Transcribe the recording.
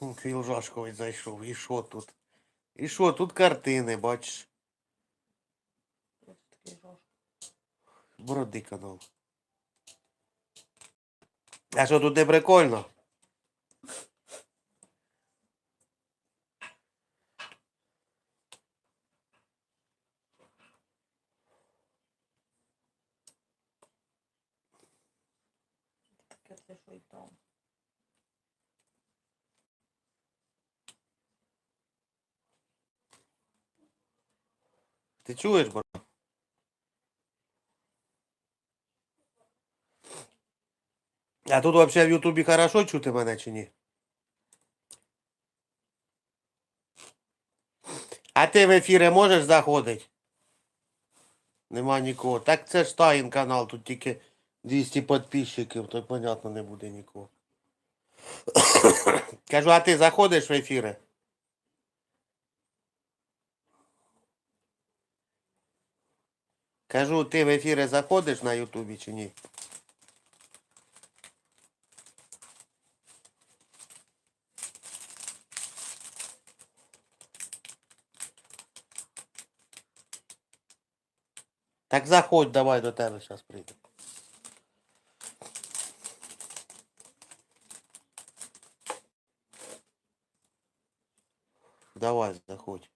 Філжашковий зайшов. І що тут? І що, тут картини, бачиш. Бороди канал. А що тут не прикольно? Таке це що і там. Ти чуєш, бро? А тут вообще в Ютубі хорошо чути мене чи ні? А ти в ефіри можеш заходити? Нема нікого. Так це ж Таїн канал, тут тільки 200 підписчиків, то понятно не буде нікого. Кажу, а ти заходиш в ефіри? Кажу, ти в ефіри заходиш на Ютубі чи ні? Так заходь, давай до тебе зараз прийду. Давай, заходь.